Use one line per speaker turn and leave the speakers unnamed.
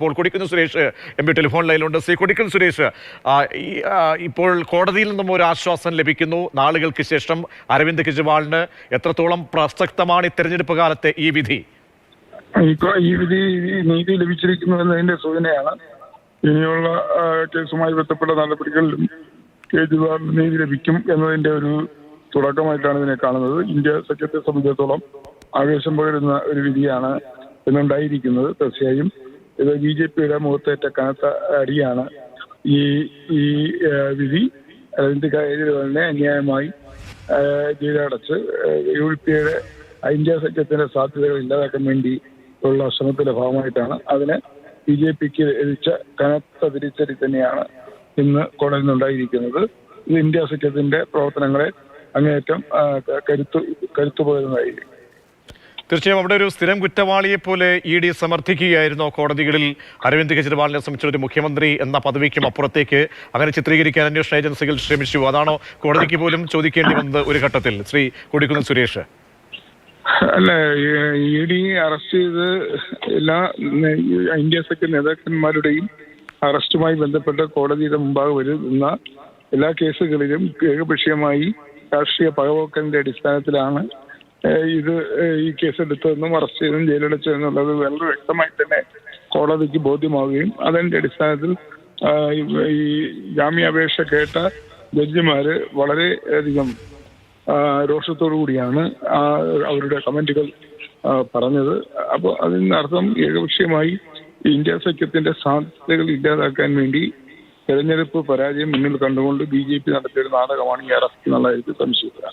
ഇപ്പോൾ Kodikunnil Suresh M P telephone ലൈനിലുണ്ട്. സി കൊടിക്കുന്ന സുരേഷ് ഇപ്പോൾ കോടതിയിൽ നിന്നും ഒരു ആശ്വാസം ലഭിക്കുന്നു. നാളുകൾക്ക് ശേഷം അരവിന്ദ് കെജ്രിവാളിന് എത്രത്തോളം പ്രസക്തമാണ് ഈ തെരഞ്ഞെടുപ്പ് കാലത്തെ ഈ വിധി?
ഈ വിധി നീതി ലഭിച്ചിരിക്കുന്നു എന്നതിന്റെ സൂചനയാണ്. ഇനിയുള്ള കേസുമായി ബന്ധപ്പെട്ട നടപടികളിലും കേജ്രിവാളിന് നീതി ലഭിക്കും എന്നതിന്റെ ഒരു തുടക്കമായിട്ടാണ് ഇതിനെ കാണുന്നത്. ഇന്ത്യ സഖ്യത്തെ സംബന്ധിച്ചിടത്തോളം ആവേശം പകരുന്ന ഒരു വിധിയാണ് ഇന്നുണ്ടായിരിക്കുന്നത്. തീർച്ചയായും ഇത് ബി ജെ പിയുടെ മുഖത്തേറ്റ കനത്ത അടിയാണ് ഈ ഈ വിധി. അരവിന്ദ് കെജ്രിവാളിനെ അന്യായമായി ജയിലടച്ച് യു പി എയുടെ ഇന്ത്യ സഖ്യത്തിന്റെ സാധ്യതകൾ ഇല്ലാതാക്കാൻ വേണ്ടി ഉള്ള ശ്രമത്തിന്റെ ഭാഗമായിട്ടാണ് അതിനെ ബി ജെ പിക്ക് ലഭിച്ച കനത്ത തിരിച്ചടി തന്നെയാണ് ഇന്ന് കോടതിയിൽ നിന്നുണ്ടായിരിക്കുന്നത് ഇത് ഇന്ത്യ സഖ്യത്തിന്റെ പ്രവർത്തനങ്ങളെ അങ്ങേയറ്റം കരുത്തു കരുത്തു പകരുന്നതായിരിക്കും
തീർച്ചയായും അവിടെ ഒരു സ്ഥിരം കുറ്റവാളിയെ പോലെ ഇ ഡി സമർത്ഥിക്കുകയായിരുന്നു കോടതികളിൽ. അരവിന്ദ് കെജ്രിവാളിനെ സംബന്ധിച്ച ഒരു മുഖ്യമന്ത്രി എന്ന പദവിക്കും അപ്പുറത്തേക്ക് അങ്ങനെ ചിത്രീകരിക്കാൻ അന്വേഷണ ഏജൻസികൾ ശ്രമിച്ചു. അതാണോ കോടതിക്ക് പോലും ചോദിക്കേണ്ടി വന്നത് ഒരു ഘട്ടത്തിൽ? ശ്രീ കൊടിക്കുന്ന് സുരേഷ്.
അല്ല ഇ ഡി അറസ്റ്റ് ചെയ്ത് എല്ലാ നെ- ഇന്ത്യ സഖ്യ നേതാക്കന്മാരുടെയും അറസ്റ്റുമായി ബന്ധപ്പെട്ട് കോടതിയുടെ മുമ്പാകെ വരുന്ന എല്ലാ കേസുകളിലും ഏകപക്ഷീയമായി രാഷ്ട്രീയ പകപോക്കലിന്റെ അടിസ്ഥാനത്തിലാണ് ഇത് ഈ കേസെടുത്തതെന്നും അറസ്റ്റ് ചെയ്തതും ജയിലടച്ചതെന്നുള്ളത് വളരെ വ്യക്തമായി തന്നെ കോടതിക്ക് ബോധ്യമാവുകയും അതിന്റെ അടിസ്ഥാനത്തിൽ ഈ- ജാമ്യാപേക്ഷ കേട്ട ജഡ്ജിമാര് വളരെ അധികം രോഷത്തോടു കൂടിയാണ് അവരുടെ കമന്റുകൾ പറഞ്ഞത്. അപ്പോൾ അതിനർത്ഥം ഏകപക്ഷീയമായി ഇന്ത്യ സഖ്യത്തിന്റെ സാധ്യതകൾ ഇല്ലാതാക്കാൻ വേണ്ടി തെരഞ്ഞെടുപ്പ് പരാജയം മുന്നിൽ കണ്ടുകൊണ്ട് ബി ജെ പി നടത്തിയ ഒരു നാടകമാണ് ഈ അറസ്റ്റ് എന്നുള്ളതായിരിക്കും സംശയിക്കുക